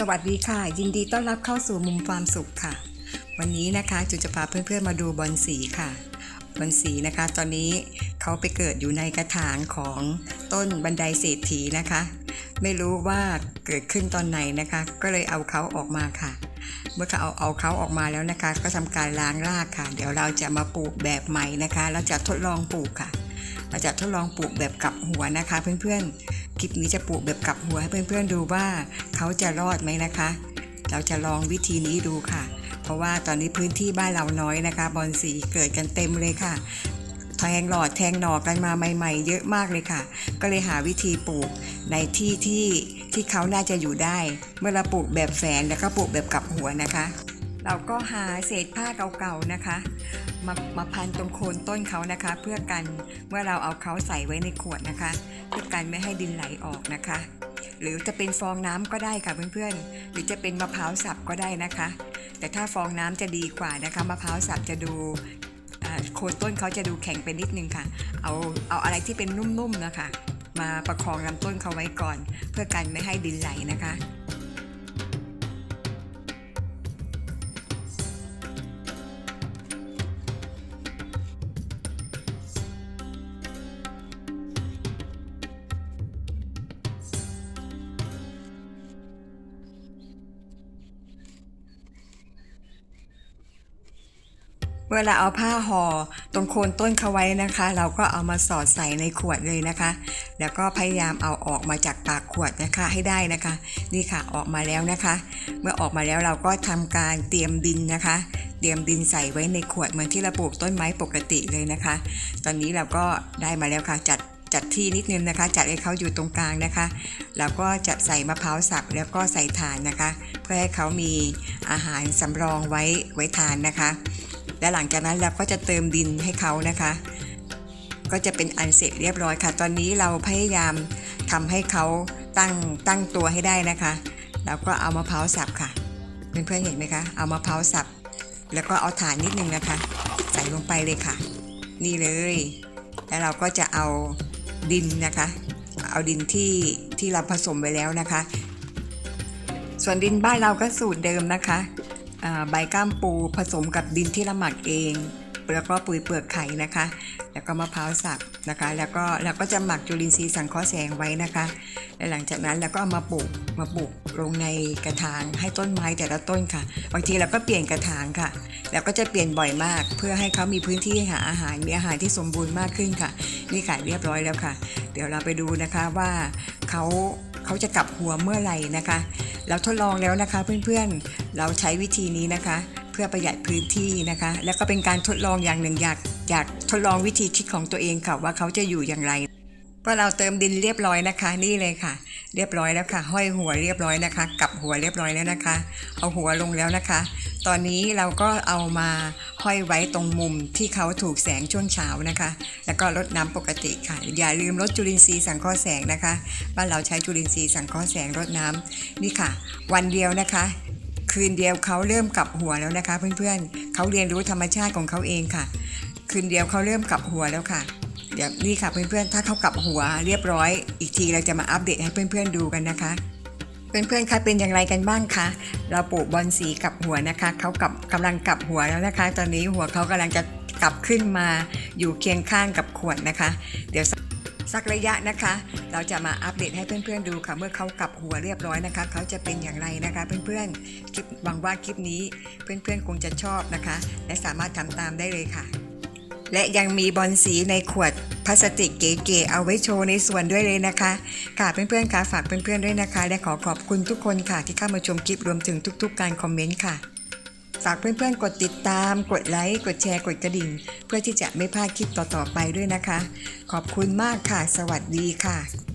สวัสดีค่ะ ยินดีต้อนรับเข้าสู่มุมความสุขค่ะ วันนี้นะคะจุจะพาเพื่อนๆมาดูบอลสีค่ะบอลสีนะคะ ตอนนี้เขาไปเกิดอยู่ในกระถางของต้นบันไดเศรษฐีนะคะ ไม่รู้ว่าเกิดขึ้นตอนไหนนะคะ ก็เลยเอาเขาออกมาค่ะ เมื่อเขาเอาเอาเขาออกมาแล้วนะคะ ก็ทำการล้างรากค่ะ เดี๋ยวเราจะมาปลูกแบบใหม่นะคะเราจะทดลองปลูกค่ะ เราจะทดลองปลูกแบบกลับหัวนะคะ เพื่อนๆ คลิปนี้จะปลูกแบบกลับหัวให้เพื่อนๆดูว่าเขาจะรอดไหมนะคะ เราจะลองวิธีนี้ดูค่ะ เพราะว่าตอนนี้พื้นที่บ้านเราน้อยนะคะ บอลสีเกิดกันเต็มเลยค่ะ แทงหลอดแทงหน่อกันมาใหม่ ๆ เยอะมากเลยค่ะ ก็เลยหาวิธีปลูกในที่ที่ที่เขาน่าจะอยู่ได้ เมื่อเราปลูกแบบแฝนแล้วก็ปลูกแบบกลับหัวนะคะ เราก็หาเศษผ้าเก่าๆนะคะมามาพันตรงโคนต้นเขานะคะ เพื่อกันเมื่อเราเอาเขาใส่ไว้ในขวดนะคะ เพื่อกันไม่ให้ดินไหลออกนะคะ หรือจะเป็นฟองน้ำก็ได้ค่ะเพื่อนๆ หรือจะเป็นมะพร้าวสับก็ได้นะคะ แต่ถ้าฟองน้ำจะดีกว่านะคะมะพร้าวสับจะดูโคนต้นเขาจะดูแข็งไปนิดนึงค่ะ เอาเอาอะไรที่เป็นนุ่มๆนะคะ มาประคองลำต้นเขาไว้ก่อน เพื่อกันไม่ให้ดินไหลนะคะ เวลาเอาผ้าห่อตรงโคนต้นเขาไว้นะคะ เราก็เอามาสอดใส่ในขวดเลยนะคะ แล้วก็พยายามเอาออกมาจากปากขวดนะคะให้ได้นะคะ นี่ค่ะออกมาแล้วนะคะ เมื่อออกมาแล้วเราก็ทำการเตรียมดินนะคะ เตรียมดินใส่ไว้ในขวดเหมือนที่เราปลูกต้นไม้ปกติเลยนะคะ ตอนนี้เราก็ได้มาแล้วค่ะจัดจัดที่นิดนึงนะคะ จัดให้เขาอยู่ตรงกลางนะคะ แล้วก็จะใส่มะพร้าวสับแล้วก็ใส่ถ่านนะคะ เพื่อให้เขามีอาหารสำรองไว้ไว้ทานนะคะ และหลังจากนั้นเราก็จะเติมดินให้เขานะคะ ก็จะเป็นอันเสร็จเรียบร้อยค่ะ ตอนนี้เราพยายามทำให้เขาตั้งตั้งตัวให้ได้นะคะ แล้วก็เอามะพร้าวสับค่ะเพื่อนๆเห็นไหมคะ เอามะพร้าวสับ แล้วก็เอาถ่านนิดนึงนะคะ ใส่ลงไปเลยค่ะ นี่เลย แล้วเราก็จะเอาดินนะคะ เอาดินที่ที่เราผสมไว้แล้วนะคะ ส่วนดินบ้านเราก็สูตรเดิมนะคะ ใบก้ามปูผสมกับดินที่เราหมักเองแล้วก็ปุ๋ยเปลือกไข่นะคะ แล้วก็มะพร้าวสับนะคะ แล้วก็เราก็จะหมักจุลินทรีย์สังเคราะห์แสงไว้นะคะและหลังจากนั้นเราก็เอามาปลูกมาปลูกลงในกระถางให้ต้นไม้แต่ละต้นค่ะ บางทีเราก็เปลี่ยนกระถางค่ะ แล้วก็จะเปลี่ยนบ่อยมาก เพื่อให้เขามีพื้นที่หาอาหารมีอาหารที่สมบูรณ์มากขึ้นค่ะ นี่ค่ะเรียบร้อยแล้วค่ะ เดี๋ยวเราไปดูนะคะว่าเขาเขาจะกลับหัวเมื่อไหร่นะคะ เราทดลองแล้วนะคะเพื่อนๆ เราใช้วิธีนี้นะคะ เพื่อประหยัดพื้นที่นะคะ แล้วก็เป็นการทดลองอย่างหนึ่งอยากอยากทดลองวิธีคิดของตัวเองค่ะว่าเขาจะอยู่อย่างไรพอเราเติมดินเรียบร้อยนะคะ นี่เลยค่ะ เรียบร้อยแล้วค่ะ ห้อยหัวเรียบร้อยนะคะกลับหัวเรียบร้อยแล้วนะคะ เอาหัวลงแล้วนะคะ ตอนนี้เราก็เอามาห้อยไว้ตรงมุมที่เขาถูกแสงช่วงเช้านะคะ แล้วก็รดน้ำปกติค่ะ อย่าลืมลดจุลินทรีย์สังเคราะห์แสงนะคะ บ้านเราใช้จุลินทรีย์สังเคราะห์แสงรดน้ำนี่ค่ะ วันเดียวนะคะคืนเดียวเขาเริ่มกลับหัวแล้วนะคะ เพื่อนๆเขาเรียนรู้ธรรมชาติของเขาเองค่ะ คืนเดียวเขาเริ่มกลับหัวแล้วค่ะเดี๋ยวนี่ค่ะเพื่อนๆถ้าเขากลับหัวเรียบร้อย อีกทีเราจะมาอัปเดตให้เพื่อนๆดูกันนะคะ เพื่อนๆคะเป็นอย่างไรกันบ้างคะเราปลูกบอลสีกับหัวนะคะเขากลับกำลังกลับหัวแล้วนะคะ ตอนนี้หัวเขากำลังจะกลับขึ้นมาอยู่เคียงข้างกับขวดนะคะ เดี๋ยวสักระยะนะคะ เราจะมาอัปเดตให้เพื่อนๆดูค่ะ เมื่อเขากลับหัวเรียบร้อยนะคะ เขาจะเป็นอย่างไรนะคะ เพื่อนๆคลิปหวังว่าคลิปนี้เพื่อนๆคงจะชอบนะคะ และสามารถทำตามได้เลยค่ะ และยังมีบอลสีในขวดพลาสติกเก๋ๆเอาไว้โชว์ในส่วนด้วยเลยนะคะ ค่ะเพื่อนๆค่ะฝากเพื่อนๆด้วยนะคะ และขอขอบคุณทุกคนค่ะ ที่เข้ามาชมคลิปรวมถึงทุก ๆ การคอมเมนต์ค่ะฝากเพื่อนๆ กดติดตาม กดไลค์ กดแชร์ กดกระดิ่ง เพื่อที่จะไม่พลาดคลิปต่อๆไปด้วยนะคะ ขอบคุณมากค่ะ สวัสดีค่ะ